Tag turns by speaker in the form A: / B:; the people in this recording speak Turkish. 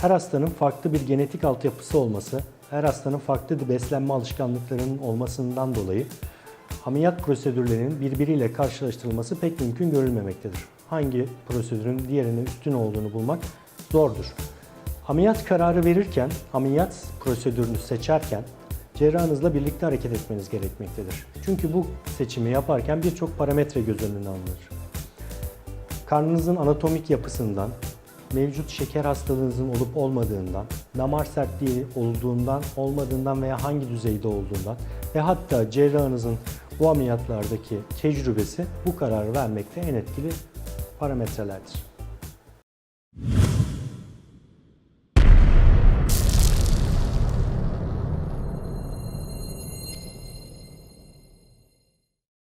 A: Her hastanın farklı bir genetik altyapısı olması, her hastanın farklı bir beslenme alışkanlıklarının olmasından dolayı ameliyat prosedürlerinin birbiriyle karşılaştırılması pek mümkün görülmemektedir. Hangi prosedürün diğerine üstün olduğunu bulmak zordur. Ameliyat kararı verirken, ameliyat prosedürünü seçerken cerrahınızla birlikte hareket etmeniz gerekmektedir. Çünkü bu seçimi yaparken birçok parametre göz önüne alınır. Karnınızın anatomik yapısından, mevcut şeker hastalığınızın olup olmadığından, damar sertliği olduğundan, olmadığından veya hangi düzeyde olduğundan ve hatta cerrahınızın bu ameliyatlardaki tecrübesi bu kararı vermekte en etkili parametrelerdir.